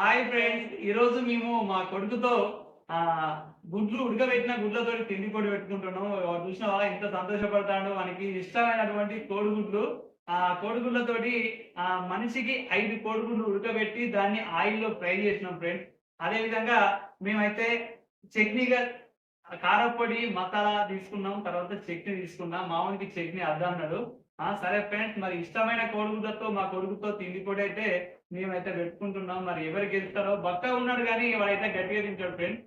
Hi friends ఈ రోజు మేము మా కొడుకుతో ఆ గుడ్లు ఉడకబెట్టిన గుడ్లతో తిండి పొడి పెట్టుకుంటున్నాం వాడు చూసినావా? ఎంత సంతోషపడతాడు. మనకి ఇష్టమైనటువంటి కోడిగుడ్లు. ఆ కోడిగుడ్లతోటి ఆ మనిషికి ఐదు కోడిగుడ్లు ఉడకబెట్టి దాన్ని ఆయిల్లో ఫ్రై చేసినాం ఫ్రెండ్స్ అదే విధంగా మేమైతే చట్నీగా కారపొడి మసాలా తీసుకున్నాం. తర్వాత చట్నీ తీసుకున్నాం. మామూలుకి చట్నీ అర్థం అన్నాడు. సరే ఫ్రెండ్స్ మరి ఇష్టమైన కోడిగుడ్లతో మా కొడుకుతో తిండి పొడి అయితే మేమైతే పెట్టుకుంటున్నాం. మరి ఎవరు గెలుస్తారో బక్క ఉన్నాడు కానీ వాడైతే గట్టిగా తింటాడు ఫ్రెండ్స్.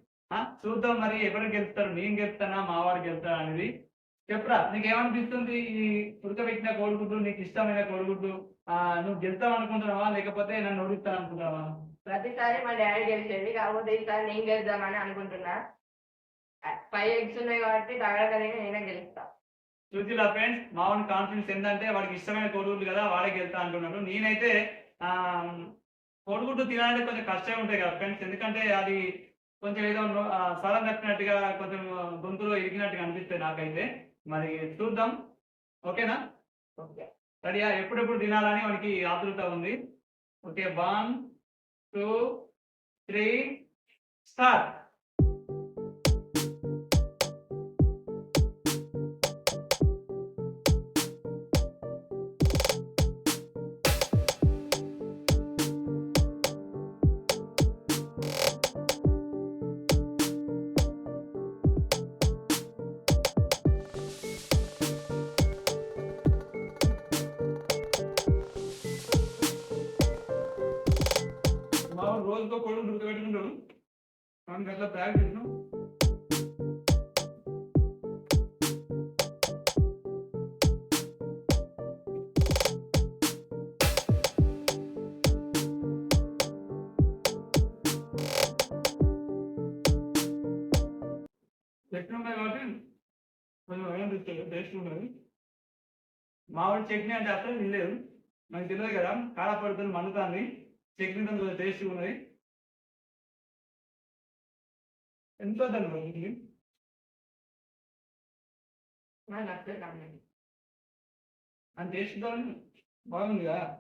చూద్దాం మరి ఎవరు గెలుస్తారు నేను గెలుస్తానా మా వాడు గెలుస్తారా అనేది. చెప్పరా నీకు ఏమనిపిస్తుంది ఈ ఉడకబెట్టిన కోడిగుడ్డు నీకు ఇష్టమైన కోడిగుడ్డు? ఆ నువ్వు గెలుస్తావు అనుకుంటున్నావా లేకపోతే నన్ను ఓడిస్తాను అనుకుంటున్నావా? ప్రతిసారి మా డాడీ గెలిచేది కాకపోతే ఈసారి నేను గెలుద్దామని అనుకుంటున్నా. ఫైవ్ ఎగ్స్ ఉన్నాయి కాబట్టి తగడకలిగి నేనే గెలుస్తా. చూసిలా ఫ్రెండ్స్ మా వాడి కాన్ఫిడెన్స్ ఏంటంటే వాడికి ఇష్టమైన కోడిగుడ్డు కదా వాడే గెలుస్తా అంటున్నాడు. నేనైతే కోడిగుడ్డు తినాలంటే కొంచెం కష్టం ఉంటాయి కదా ఫ్రెండ్స్ ఎందుకంటే అది కొంచెం ఏదో స్వరం తప్పినట్టుగా కొంచెం గొంతులో ఇరిగినట్టుగా అనిపిస్తుంది నాకైతే. మరి చూద్దాం. ఓకేనా? ఓకే. రెడీయా? ఎప్పుడెప్పుడు తినాలని వానికి ఆతృత ఉంది. Okay one two three start. మనకి అట్లా ప్యాక్ చేసినాం చట్నీ ఉన్నాయి కాబట్టి కొంచెం ఏమనిపిస్తుంది టేస్ట్ ఉన్నది. మామిడి చట్నీ అంటే అసలు తినలేదు. మనకి తెలియదు కదా కారపడుతుంది మండుతుంది. చట్నీ కొంచెం టేస్ట్గా ఉన్నది. ఎంత దాని నాకు నచ్చదు కానీ. అని టేస్ట్ బాగుంది కదా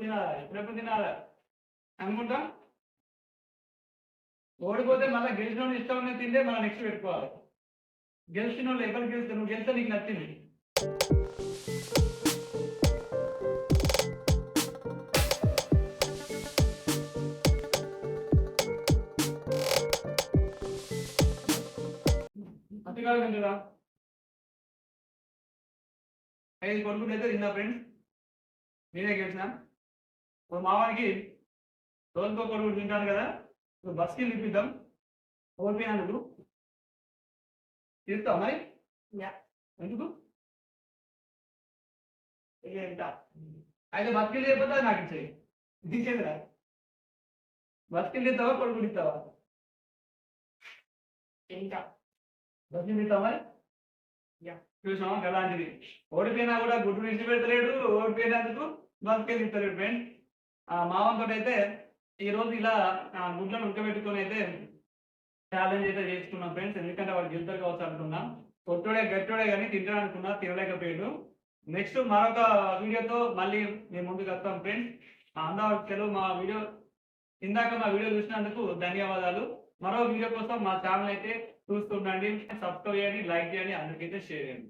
తినాలా ఎప్పుడెప్పుడు తినాలా అనుకుంటా? ఓడిపోతే మళ్ళీ గెలిచిన వాళ్ళు ఇష్టం ఉన్నది తింటే మళ్ళీ నెక్స్ట్ పెట్టుకోవాలి. గెలిచిన వాళ్ళు ఎవరు గెలుస్తారు? నువ్వు గెలిస్తే నీకు నచ్చింది. అంతేకాదు కదా? ఐదు కొడుకులు అయితే తిన్నా ఫ్రెండ్స్ నేనే గెలిచిన. ఇప్పుడు మావానికి రోజుకో కొడుకు తింటాను కదా? ఇప్పుడు బస్కి నింపిద్దాం. ఓడిపోయినందుకు తీస్తావు మరి. ఎందుకు? అయితే బస్కి లేకపోతే నాకు ఇచ్చేయి. తీసేదిరా బస్కి ఇస్తావా కొడుకులు ఇస్తావా ఇంకా యా. చూసాం అలాంటిది ఓడిపోయినా కూడా గుడ్డు విడిచిపెడతలేడు ఓడిపోయినందుకు బస్కే ఇస్తలేడు ఫ్రెండ్. ఆ మావంతో అయితే ఈ రోజు ఇలా గుడ్లను ఉడకబెట్టుకొని అయితే ఛాలెంజ్ అయితే చేసుకున్నాం ఫ్రెండ్స్. ఎందుకంటే వాడు గెలుతారు కావచ్చు అనుకున్నా. కొట్టోడే గట్టోడే కానీ తింటాడు అనుకున్నా తినలేకపోయాడు. నెక్స్ట్ మరొక వీడియోతో మళ్ళీ మేము ముందుకు వస్తాం ఫ్రెండ్స్. అందరూ మా వీడియో ఇందాక మా వీడియో చూసినందుకు ధన్యవాదాలు. మరో వీడియో కోసం మా ఛానల్ అయితే చూస్తుండండి సబ్స్క్రైబ్ చేయండి లైక్ చేయండి అందరికైతే షేర్ చేయండి.